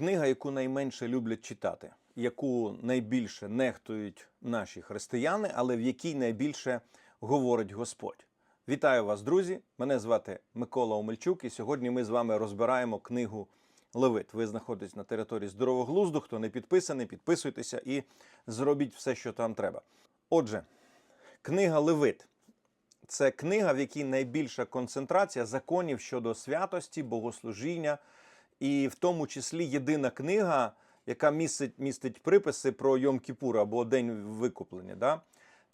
книга, яку найменше люблять читати, яку найбільше нехтують наші християни, але в якій найбільше говорить Господь. Вітаю вас, друзі! Мене звати Микола Омельчук, і сьогодні ми з вами розбираємо книгу Левит. Ви знаходитесь на території здорового глузду. Хто не підписаний, підписуйтеся і зробіть все, що там треба. Отже, книга Левит це книга, в якій найбільша концентрація законів щодо святості, богослужіння, і в тому числі єдина книга, яка містить, містить приписи про Йом-Кіпур або День викуплення. Да?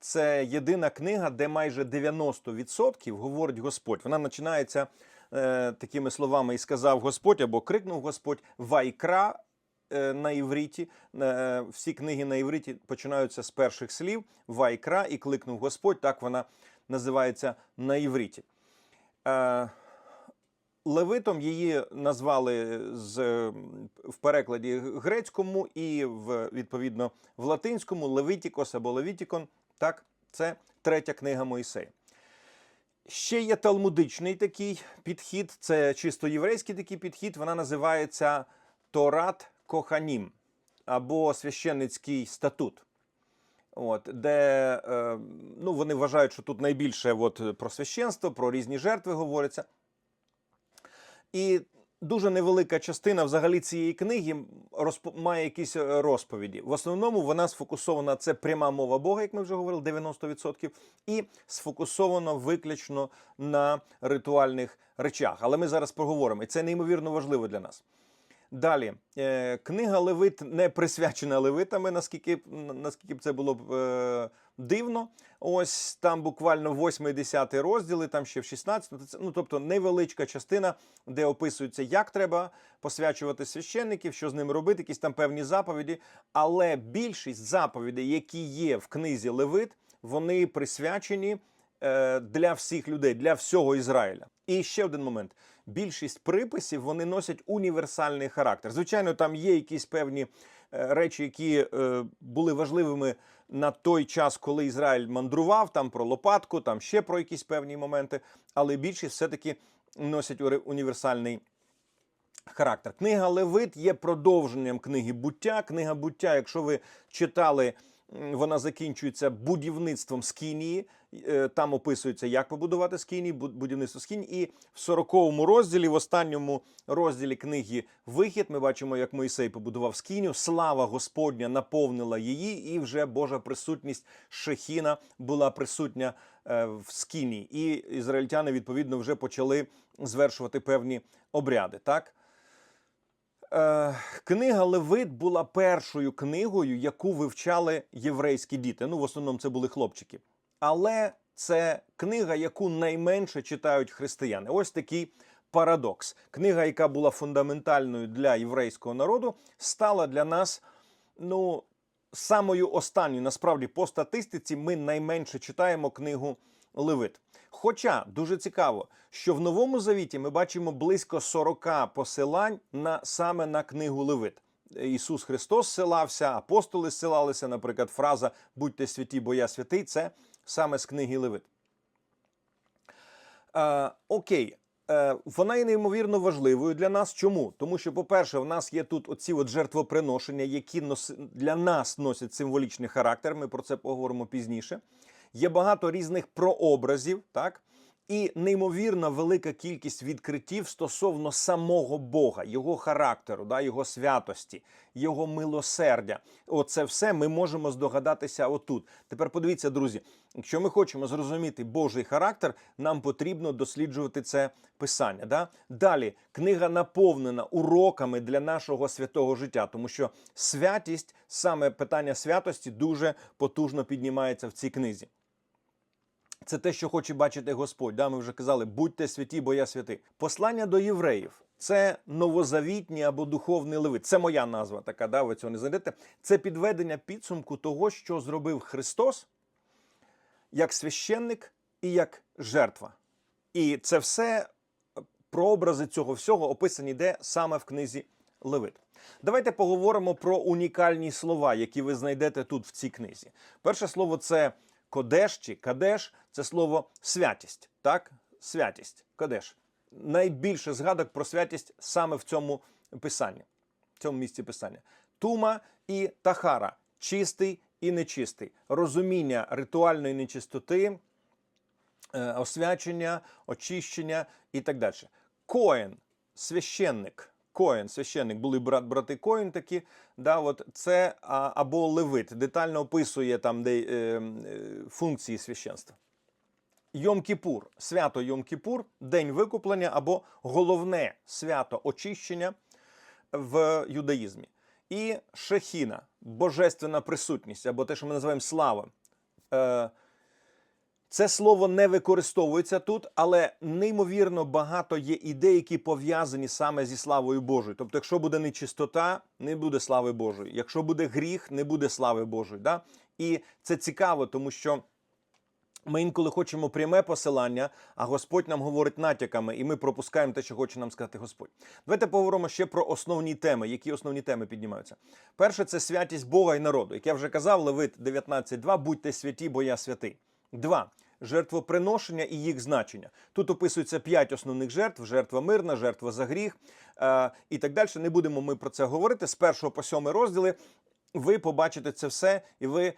Це єдина книга, де майже 90% говорить Господь. Вона починається е, такими словами: і сказав Господь або крикнув Господь Вайкра е, на івриті. Е, всі книги на івриті починаються з перших слів Вайкра і кликнув Господь. Так вона називається на івриті. Левитом її назвали з, в перекладі грецькому і в, відповідно в латинському Левитікос або Левітікон. Так, це третя книга Моїсея. Ще є талмудичний такий підхід, це чисто єврейський такий підхід. Вона називається Торат Коханім або священницький статут. От, де е, ну, вони вважають, що тут найбільше от, про священство, про різні жертви говориться. І дуже невелика частина взагалі цієї книги розп... має якісь е, розповіді. В основному вона сфокусована, це пряма мова Бога, як ми вже говорили, 90%, і сфокусована виключно на ритуальних речах. Але ми зараз проговоримо, і це неймовірно важливо для нас. Далі, е, книга Левит не присвячена левитами, наскільки наскільки б це було б е, дивно. Ось там буквально 8 і 10 розділи, там ще в 16, це, ну тобто невеличка частина, де описується, як треба посвячувати священників, що з ними робити, якісь там певні заповіді. Але більшість заповідей, які є в книзі Левит, вони присвячені е, для всіх людей, для всього Ізраїля. І ще один момент. Більшість приписів вони носять універсальний характер. Звичайно, там є якісь певні е, речі, які е, були важливими на той час, коли Ізраїль мандрував, там про лопатку, там ще про якісь певні моменти, але більшість все-таки носять універсальний характер. Книга Левит є продовженням книги буття. Книга буття, якщо ви читали, вона закінчується будівництвом скинії. Е, Там описується, як побудувати скинії, бу- будівництво скинії. І в 40-му розділі, в останньому розділі книги Вихід, ми бачимо, як Моїсей побудував скинію. Слава Господня наповнила її, і вже Божа присутність Шехіна була присутня е, в скинії. І ізраїльтяни відповідно вже почали звершувати певні обряди. Так. Е, Книга Левит була першою книгою, яку вивчали єврейські діти. Ну, в основному це були хлопчики. Але це книга, яку найменше читають християни. Ось такий парадокс. Книга, яка була фундаментальною для єврейського народу, стала для нас ну, самою останньою. Насправді, по статистиці, ми найменше читаємо книгу Левит. Хоча дуже цікаво, що в Новому Завіті ми бачимо близько 40 посилань на саме на книгу Левит. Ісус Христос ссилався, апостоли ссилалися, наприклад, фраза Будьте святі, бо я святий це саме з книги Левит. Е, окей. Е, Вона є неймовірно важливою для нас. Чому? Тому що, по-перше, в нас є тут оці от жертвоприношення, які для нас носять символічний характер. Ми про це поговоримо пізніше. Є багато різних прообразів, так? І неймовірно велика кількість відкриттів стосовно самого Бога, його характеру, да, його святості, його милосердя. Оце все ми можемо здогадатися отут. Тепер подивіться, друзі, якщо ми хочемо зрозуміти Божий характер, нам потрібно досліджувати це писання. Да? Далі книга наповнена уроками для нашого святого життя, тому що святість, саме питання святості, дуже потужно піднімається в цій книзі. Це те, що хоче бачити Господь. Да, ми вже казали, будьте святі, бо я святий. Послання до євреїв це новозавітній або духовний левит. Це моя назва така, да, ви цього не знайдете. Це підведення підсумку того, що зробив Христос як священник і як жертва. І це все прообрази цього всього описані де саме в книзі Левит. Давайте поговоримо про унікальні слова, які ви знайдете тут в цій книзі. Перше слово це кодеш чи кадеш це слово святість. Так? Святість, кадеш. Найбільше згадок про святість саме в цьому писанні. в цьому місці писання. Тума і тахара чистий і нечистий. Розуміння ритуальної нечистоти, е, освячення, очищення і так далі. Коен, священник. Коен, священник, були брат, брати Коен такі. Да, от це а, або левит, детально описує там де, е, е, функції священства. Йом-Кіпур, свято Йом-Кіпур, день викуплення або головне свято очищення в юдаїзмі. І шехіна, божественна присутність, або те, що ми називаємо слава. Е, Це слово не використовується тут, але неймовірно багато є ідей, які пов'язані саме зі славою Божою. Тобто, якщо буде нечистота, не буде слави Божої. Якщо буде гріх, не буде слави Божої. Да? І це цікаво, тому що. Ми інколи хочемо пряме посилання, а Господь нам говорить натяками, і ми пропускаємо те, що хоче нам сказати Господь. Давайте поговоримо ще про основні теми. Які основні теми піднімаються? Перше, це святість Бога і народу. Як я вже казав, Левит 19.2, будьте святі, бо я святий. Два. Жертвоприношення і їх значення. Тут описується п'ять основних жертв: жертва мирна, жертва за гріх е, і так далі. Не будемо ми про це говорити. З першого по сьомий розділи ви побачите це все, і ви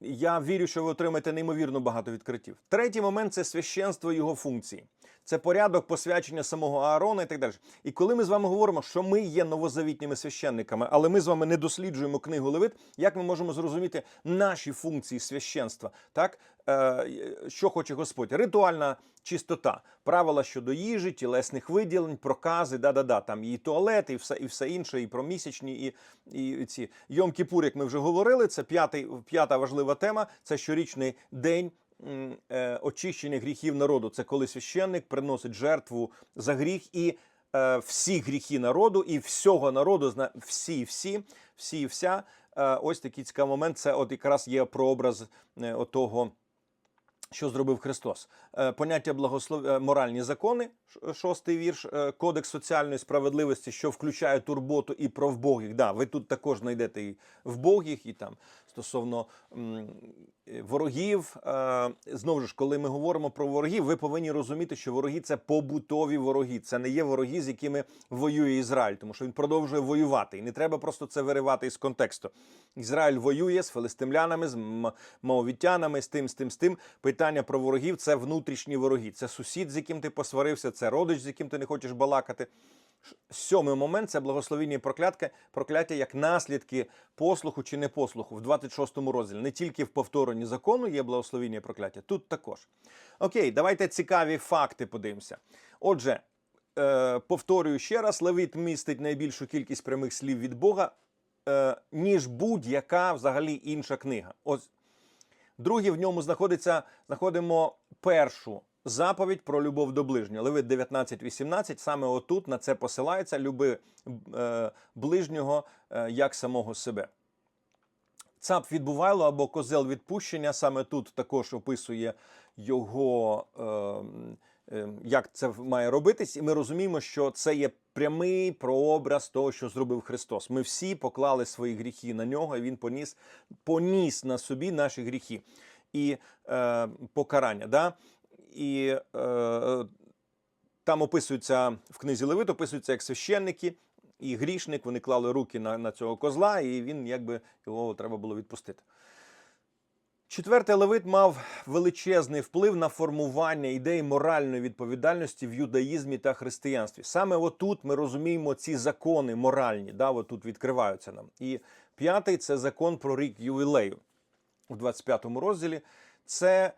я вірю, що ви отримаєте неймовірно багато відкриттів. Третій момент це священство його функції. Це порядок посвячення самого Аарона і так далі. І коли ми з вами говоримо, що ми є новозавітніми священниками, але ми з вами не досліджуємо книгу Левит, як ми можемо зрозуміти наші функції священства? Так, е, що хоче Господь? Ритуальна чистота, правила щодо їжі, тілесних виділень, прокази, да-да-да, там і туалет, і все, і все інше, і про місячні, і, і ці Йом Кіпур, як ми вже говорили, це п'ятий, п'ята важлива тема. Це щорічний день очищення гріхів народу. Це коли священник приносить жертву за гріх і е, всі гріхи народу, і всього народу, всі, всі, всі, і вся. Е, ось такий цікавий момент. Це от якраз є прообраз е, отого. Що зробив Христос? Е, Поняття благослов... е, моральні закони, шостий вірш, е, кодекс соціальної справедливості, що включає турботу і про вбогих. Да, ви тут також знайдете і вбогих, і там стосовно е, ворогів. Е, Знову ж, коли ми говоримо про ворогів, ви повинні розуміти, що вороги це побутові вороги. Це не є вороги, з якими воює Ізраїль, тому що він продовжує воювати. І не треба просто це виривати із контексту. Ізраїль воює з филистимлянами, з м- моавітянами, з тим, з тим, з тим. Питання про ворогів це внутрішні вороги. Це сусід, з яким ти посварився, це родич, з яким ти не хочеш балакати. Сьомий момент це благословіння і проклятка, прокляття як наслідки послуху чи непослуху в 26-му розділі. Не тільки в повторенні закону є благословіння і прокляття, тут також. Окей, давайте цікаві факти подивимося. Отже, е, повторюю ще раз: Левит містить найбільшу кількість прямих слів від Бога, е, ніж будь-яка взагалі інша книга. Ось Друге, в ньому знаходиться, знаходимо першу заповідь про любов до ближнього. Левит 19.18, саме отут на це посилається люби е, ближнього е, як самого себе. Цап відбувайло або козел відпущення. Саме тут також описує його, е, е, як це має робитись, і ми розуміємо, що це є прямий прообраз того, що зробив Христос. Ми всі поклали свої гріхи на нього, і він поніс, поніс на собі наші гріхи і е, покарання. Да? І е, там описується в книзі Левит, описується як священники і грішник. Вони клали руки на, на цього козла, і він якби його треба було відпустити. Четвертий Левит мав величезний вплив на формування ідеї моральної відповідальності в юдаїзмі та християнстві. Саме отут ми розуміємо ці закони моральні, да, отут відкриваються нам. І п'ятий це закон про рік ювілею у 25 му розділі. Це,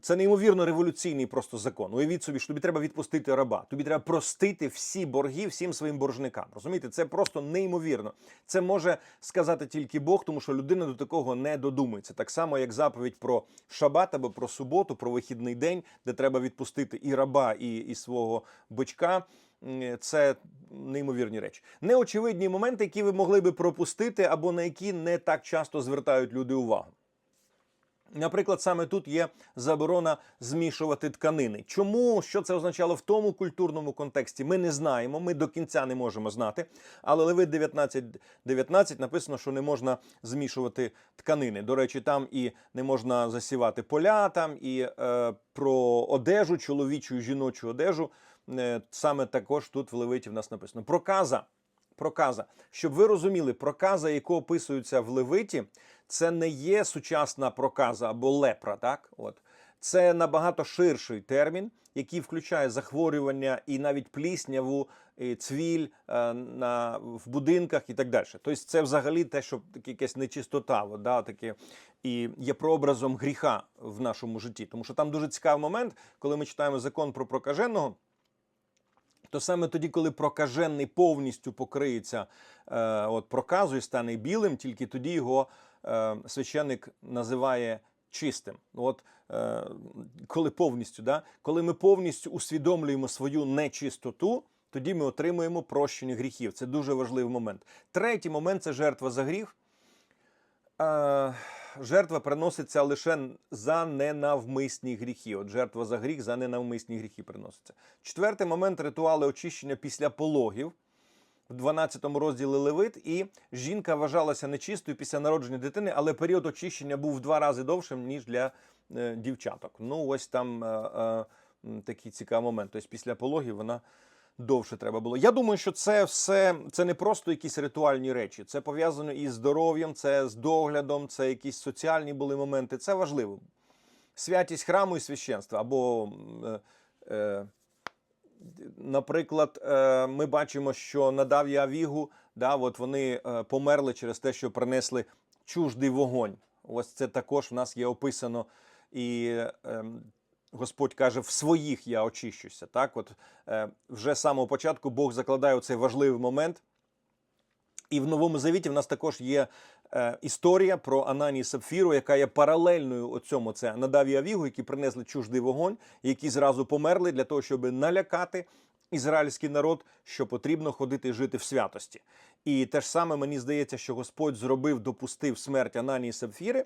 це неймовірно революційний просто закон. Уявіть собі, що тобі треба відпустити раба. Тобі треба простити всі борги всім своїм боржникам. Розумієте, це просто неймовірно. Це може сказати тільки Бог, тому що людина до такого не додумується. Так само, як заповідь про шабат або про суботу, про вихідний день, де треба відпустити і раба, і, і свого бичка. Це неймовірні речі. Неочевидні моменти, які ви могли би пропустити, або на які не так часто звертають люди увагу. Наприклад, саме тут є заборона змішувати тканини. Чому що це означало в тому культурному контексті? Ми не знаємо, ми до кінця не можемо знати. Але Левит 19.19 19 написано, що не можна змішувати тканини. До речі, там і не можна засівати поля, там і е, про одежу, чоловічу і жіночу одежу. Е, саме також тут в Левиті в нас написано. Проказа проказа. Щоб ви розуміли, проказа, яка описується в Левиті, це не є сучасна проказа або лепра. Так, от це набагато ширший термін, який включає захворювання і навіть плісняву, і цвіль е, на в будинках і так далі. Тобто, це взагалі те, що якась нечистота, от, да, таке і є прообразом гріха в нашому житті. Тому що там дуже цікавий момент, коли ми читаємо закон про прокаженого. То саме тоді, коли прокажений повністю покриється е, от проказу і стане білим, тільки тоді його е, священник називає чистим. От е, коли повністю, да? коли ми повністю усвідомлюємо свою нечистоту, тоді ми отримуємо прощення гріхів. Це дуже важливий момент. Третій момент це жертва за гріх. Е, жертва приноситься лише за ненавмисні гріхи. От жертва за гріх за ненавмисні гріхи приноситься. Четвертий момент ритуали очищення після пологів. В 12 розділі Левит, і жінка вважалася нечистою після народження дитини, але період очищення був в два рази довшим, ніж для е, дівчаток. Ну, ось там е, е, такий цікавий момент. Тобто після пологів вона довше треба було. Я думаю, що це все це не просто якісь ритуальні речі. Це пов'язано із здоров'ям, це з доглядом, це якісь соціальні були моменти. Це важливо. Святість храму і священства або. Е, е, Наприклад, е, ми бачимо, що надав я Авігу, да, от вони е, померли через те, що принесли чуждий вогонь. Ось це також в нас є описано. І ем, Господь каже: в своїх я очищуся. Так, от е, вже з самого початку Бог закладає цей важливий момент. І в Новому Завіті в нас також є е, історія про Анані Сапфіру, яка є паралельною оцьому. Це надав і Авігу, які принесли чуждий вогонь, які зразу померли для того, щоб налякати ізраїльський народ, що потрібно ходити жити в святості. І те ж саме мені здається, що Господь зробив, допустив смерть Анані і Сапфіри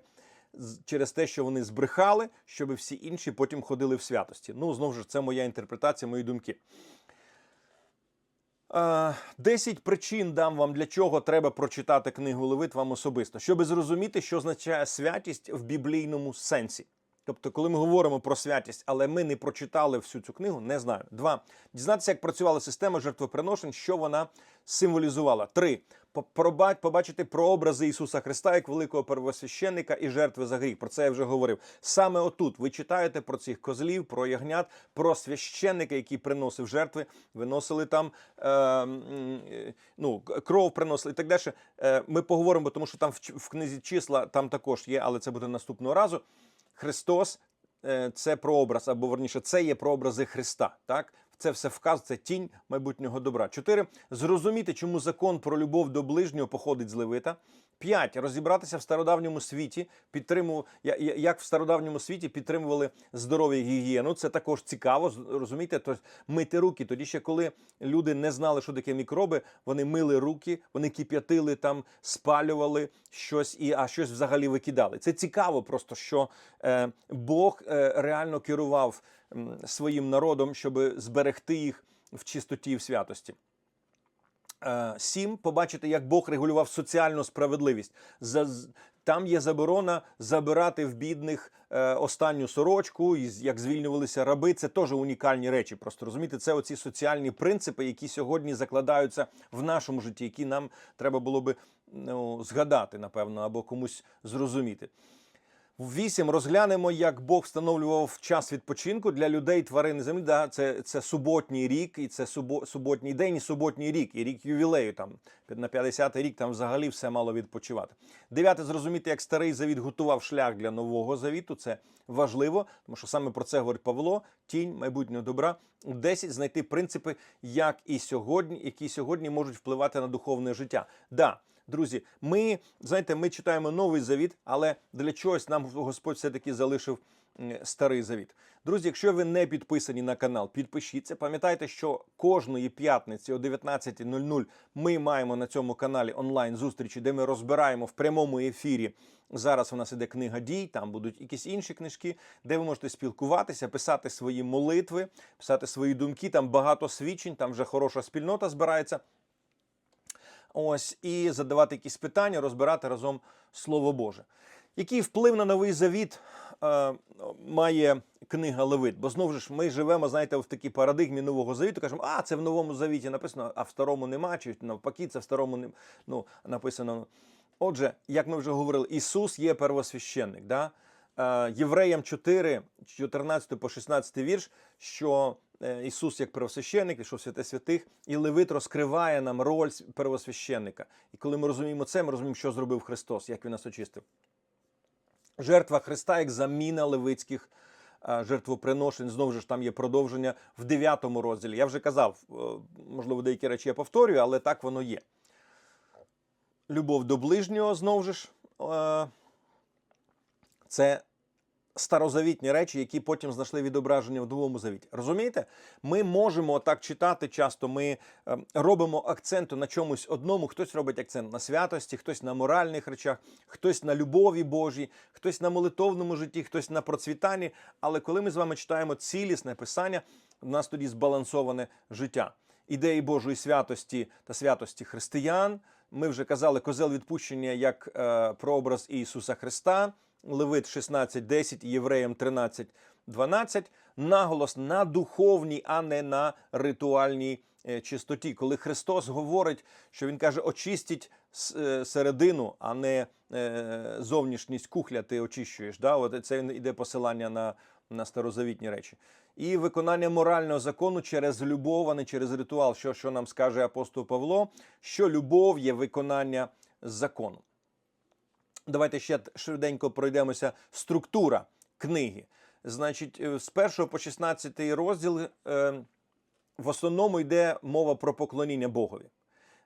через те, що вони збрехали, щоб всі інші потім ходили в святості. Ну, знову ж, це моя інтерпретація, мої думки. Е, 10 причин дам вам, для чого треба прочитати книгу Левит вам особисто, щоб зрозуміти, що означає святість в біблійному сенсі. Тобто, коли ми говоримо про святість, але ми не прочитали всю цю книгу, не знаю. Два. Дізнатися, як працювала система жертвоприношень, що вона символізувала. Три. Побачити прообрази Ісуса Христа як великого первосвященника і жертви за гріх. Про це я вже говорив. Саме отут ви читаєте про цих козлів, про ягнят, про священника, який приносив жертви, виносили там е, е, ну, кров приносили і так далі. Е, ми поговоримо, тому що там в, в книзі числа там також є, але це буде наступного разу. Христос е, це прообраз, або верніше, це є прообрази Христа. Так, це все вказ, це тінь майбутнього добра. Чотири зрозуміти, чому закон про любов до ближнього походить з Левита. П'ять розібратися в стародавньому світі, підтримував як в стародавньому світі підтримували здоров'я гігієну. Це також цікаво. Розумієте, тобто мити руки. Тоді ще коли люди не знали, що таке мікроби, вони мили руки, вони кип'ятили там, спалювали щось і а щось взагалі викидали. Це цікаво, просто що е, Бог е, реально керував м, своїм народом, щоб зберегти їх в чистоті і в святості. Е, Сім побачити, як Бог регулював соціальну справедливість. Там є заборона забирати в бідних е, останню сорочку, як звільнювалися раби. Це теж унікальні речі. Просто розумієте, це оці соціальні принципи, які сьогодні закладаються в нашому житті, які нам треба було би ну, згадати, напевно, або комусь зрозуміти. В вісім розглянемо, як Бог встановлював час відпочинку для людей, тварин і землі. Да, це, це суботній рік, і це субо, суботній день, і суботній рік, і рік ювілею. Там на 50-й рік там взагалі все мало відпочивати. Дев'яте зрозуміти, як старий завіт готував шлях для нового завіту. Це важливо, тому що саме про це говорить Павло. Тінь майбутнього добра. Десять знайти принципи, як і сьогодні, які сьогодні можуть впливати на духовне життя. Да, Друзі, ми знаєте, ми читаємо новий завіт, але для чогось нам Господь все-таки залишив старий завіт. Друзі, якщо ви не підписані на канал, підпишіться. Пам'ятайте, що кожної п'ятниці о 19.00 ми маємо на цьому каналі онлайн зустрічі, де ми розбираємо в прямому ефірі. Зараз у нас іде книга дій, там будуть якісь інші книжки, де ви можете спілкуватися, писати свої молитви, писати свої думки. Там багато свідчень, там вже хороша спільнота збирається. Ось і задавати якісь питання, розбирати разом Слово Боже. Який вплив на новий завіт е, має книга Левит? Бо знову ж ми живемо, знаєте, в такій парадигмі нового завіту. Кажемо, а це в новому завіті написано, а в старому нема, чи навпаки, це в старому не, ну, написано. Отже, як ми вже говорили, Ісус є первосвященник. Да? Е, Євреям 4, 14 по 16 вірш, що Ісус як первосвященник, пішов святе святих, і Левит розкриває нам роль первосвященника. І коли ми розуміємо це, ми розуміємо, що зробив Христос, як Він нас очистив. Жертва Христа як заміна левицьких е, жертвоприношень. Знову ж там є продовження в 9 розділі. Я вже казав, е, можливо, деякі речі я повторюю, але так воно є. Любов до ближнього знову ж. е, Це старозавітні речі, які потім знайшли відображення в Новому Завіті. Розумієте? Ми можемо так читати часто. Ми е, робимо акценту на чомусь одному. Хтось робить акцент на святості, хтось на моральних речах, хтось на любові Божій, хтось на молитовному житті, хтось на процвітанні. Але коли ми з вами читаємо цілісне писання, у нас тоді збалансоване життя. Ідеї Божої святості та святості християн. Ми вже казали козел відпущення як е, прообраз Ісуса Христа. Левит 16.10 і Євреям 13.12, наголос на духовній, а не на ритуальній е, чистоті. Коли Христос говорить, що Він каже, очистіть е, середину, а не е, зовнішність кухля ти очищуєш. Да? От це йде посилання на, на старозавітні речі. І виконання морального закону через любов, а не через ритуал. Що, що нам скаже апостол Павло, що любов є виконання закону. Давайте ще швиденько пройдемося. Структура книги. Значить, е, з 1 по 16 розділ е, в основному йде мова про поклоніння Богові.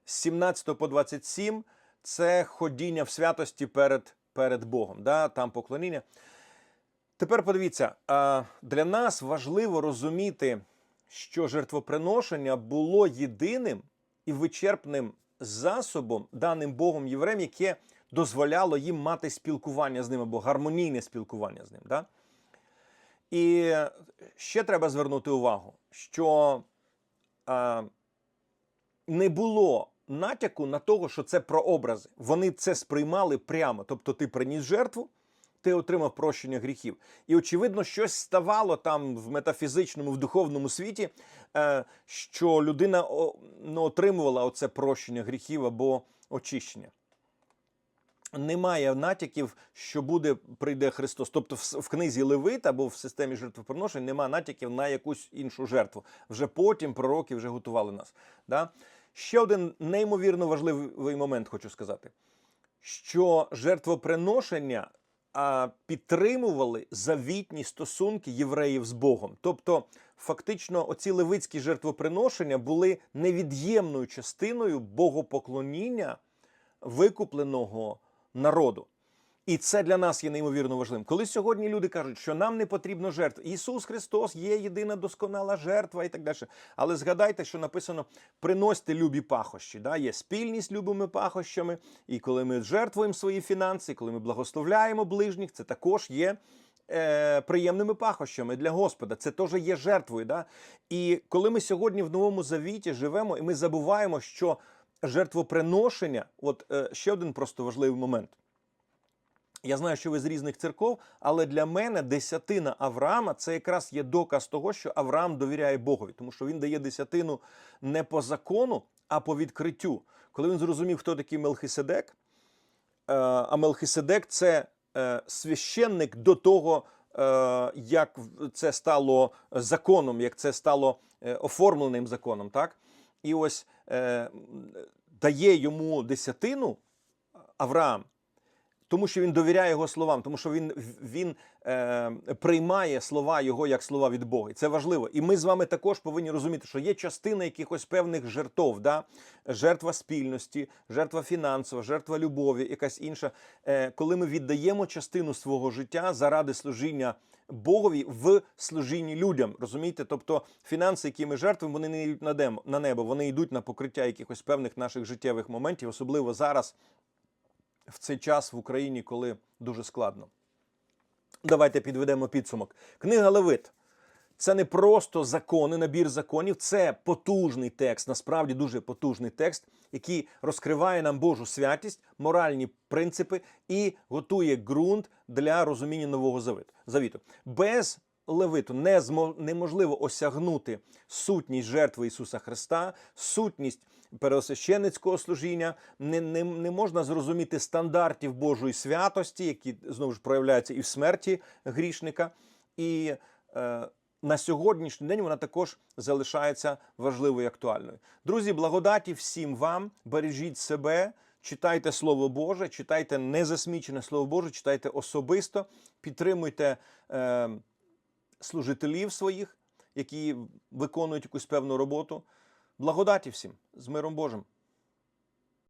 З 17 по 27 це ходіння в святості перед, перед Богом. Да? Там поклоніння. Тепер подивіться, а, для нас важливо розуміти, що жертвоприношення було єдиним і вичерпним засобом, даним Богом євреям, яке дозволяло їм мати спілкування з ним або гармонійне спілкування з ним. Да? І ще треба звернути увагу, що а, не було натяку на того, що це прообрази. Вони це сприймали прямо. Тобто ти приніс жертву, ти отримав прощення гріхів. І очевидно, щось ставало там в метафізичному, в духовному світі, е, що людина ну, отримувала оце прощення гріхів або очищення. Немає натяків, що буде прийде Христос. Тобто в, книзі Левит або в системі жертвоприношень немає натяків на якусь іншу жертву. Вже потім пророки вже готували нас. Да? Ще один неймовірно важливий момент хочу сказати, що жертвоприношення а, підтримували завітні стосунки євреїв з Богом. Тобто, фактично, оці левицькі жертвоприношення були невід'ємною частиною богопоклоніння викупленого народу. І це для нас є неймовірно важливим. Коли сьогодні люди кажуть, що нам не потрібно жертв, Ісус Христос є єдина досконала жертва і так далі. Але згадайте, що написано: приносьте любі пахощі. Да? Є спільність любими пахощами. І коли ми жертвуємо свої фінанси, коли ми благословляємо ближніх, це також є. Е, приємними пахощами для Господа, це теж є жертвою. Да? І коли ми сьогодні в новому завіті живемо, і ми забуваємо, що жертвоприношення, от е, ще один просто важливий момент. Я знаю, що ви з різних церков, але для мене десятина Авраама це якраз є доказ того, що Авраам довіряє Богові, тому що він дає десятину не по закону, а по відкриттю. Коли він зрозумів, хто такий Мелхиседек, е, а Мелхиседек це е, священник до того, е, як це стало законом, як це стало оформленим законом, так? І ось е, дає йому десятину Авраам, тому що він довіряє його словам, тому що він, він е, приймає слова його як слова від Бога. І це важливо. І ми з вами також повинні розуміти, що є частина якихось певних жертв, да? жертва спільності, жертва фінансова, жертва любові, якась інша. Е, коли ми віддаємо частину свого життя заради служіння Богові в служінні людям. Розумієте? Тобто фінанси, які ми жертвуємо, вони не йдуть на демо- на небо, вони йдуть на покриття якихось певних наших життєвих моментів, особливо зараз в цей час в Україні, коли дуже складно. Давайте підведемо підсумок. Книга Левит Це не просто закони, набір законів, це потужний текст, насправді дуже потужний текст, який розкриває нам Божу святість, моральні принципи і готує ґрунт для розуміння нового завіту. Без левиту не неможливо осягнути сутність жертви Ісуса Христа, сутність пересвященницького служіння. Не, не, не можна зрозуміти стандартів Божої святості, які знову ж проявляються і в смерті грішника. І е, на сьогоднішній день вона також залишається важливою і актуальною. Друзі, благодаті всім вам, бережіть себе. Читайте Слово Боже, читайте незасмічене Слово Боже, читайте особисто, підтримуйте е, служителів своїх, які виконують якусь певну роботу. Благодаті всім з миром Божим.